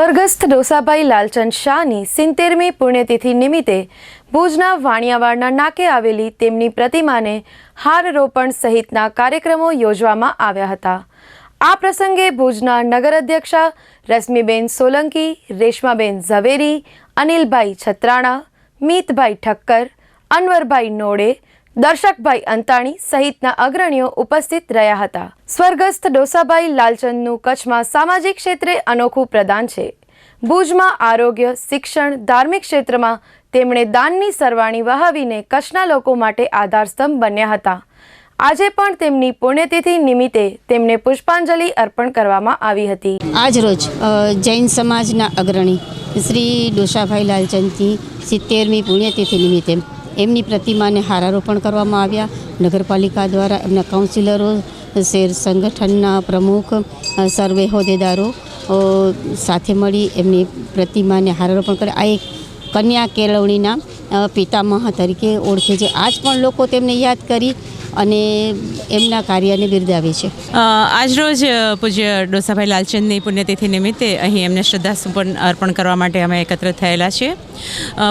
સ્વર્ગસ્થ ડોસાભાઈ લાલચંદ શાહની સિત્તેરમી પુણ્યતિથિ નિમિત્તે ભુજના વાણિયાવાડના નાકે આવેલી તેમની પ્રતિમાને હારરોપણ સહિતના કાર્યક્રમો યોજવામાં આવ્યા હતા. આ પ્રસંગે ભુજના નગર અધ્યક્ષા રશ્મિબેન સોલંકી, રેશમાબેન ઝવેરી, અનિલભાઈ છત્રાણા, મીતભાઈ ઠક્કર, અનવરભાઈ નોડે દર્શકભાઈ અંતાણી સહિતના અગ્રણીઓ ઉપસ્થિત રહ્યા હતા. સ્વર્ગસ્થ ડોસાભાઈ લાલચંદનું કચ્છમાં સામાજિક ક્ષેત્રે અનોખું પ્રદાન છે. ભુજમાં આરોગ્ય, શિક્ષણ, ધાર્મિક ક્ષેત્રમાં તેમણે દાનની સરવાણી વહાવીને કચ્છના લોકો માટે આધારસ્તંભ બન્યા હતા. આજે પણ તેમની પુણ્યતિથિ નિમિત્તે તેમને પુષ્પાંજલિ અર્પણ કરવામાં આવી હતી. આજરોજ જૈન સમાજના અગ્રણી શ્રી ડોસાભાઈ લાલચંદની સિત્તેરમી પુણ્યતિથિ નિમિત્તે એમની પ્રતિમાને હારારોપણ કરવામાં આવ્યા. નગરપાલિકા દ્વારા એમના કાઉન્સિલરો, શેર સંગઠનના પ્રમુખ સર્વે હોદ્દેદારો સાથે મળી એમની પ્રતિમાને હારારોપણ કરે આ એક કન્યા કેળવણીના પિતામહ તરીકે ઓળખે છે. આજ પણ લોકો તેમને યાદ કરી અને એમના કાર્યને બિરદાવે છે. આજરોજ પૂજ્ય ડોસાભાઈ લાલચંદની પુણ્યતિથિ નિમિત્તે અહીં એમને શ્રદ્ધાસુપન અર્પણ કરવા માટે અમે એકત્ર થયેલા છીએ.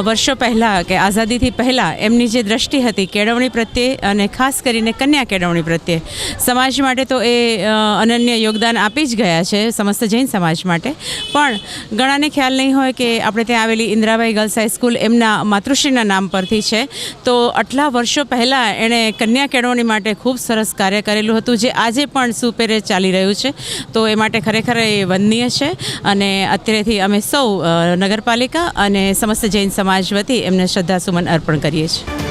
વર્ષો પહેલાં કે આઝાદીથી પહેલાં એમની જે દ્રષ્ટિ હતી કેળવણી પ્રત્યે અને ખાસ કરીને કન્યા કેળવણી પ્રત્યે, સમાજ માટે તો એ અનન્ય યોગદાન આપી જ ગયા છે સમસ્ત જૈન સમાજ માટે. પણ ઘણાને ખ્યાલ નહીં હોય કે આપણે ત્યાં આવેલી ઇન્દિરાભાઈ ગર્લ્સ હાઈસ્કૂલ એમના માતૃશ્રીના નામ પરથી છે. તો આટલા વર્ષો પહેલાં એણે કન્યા કેળવણી માટે ખૂબ સરસ કાર્ય કરેલું હતું, જે આજે પણ સુપેરે ચાલી રહ્યું છે. તો એ માટે ખરેખર એ વંદનીય છે. અને અત્યારેથી અમે સૌ નગરપાલિકા અને સમસ્ત જૈન સમાજ વતી એમને શ્રદ્ધાસુમન અર્પણ કરીએ છીએ.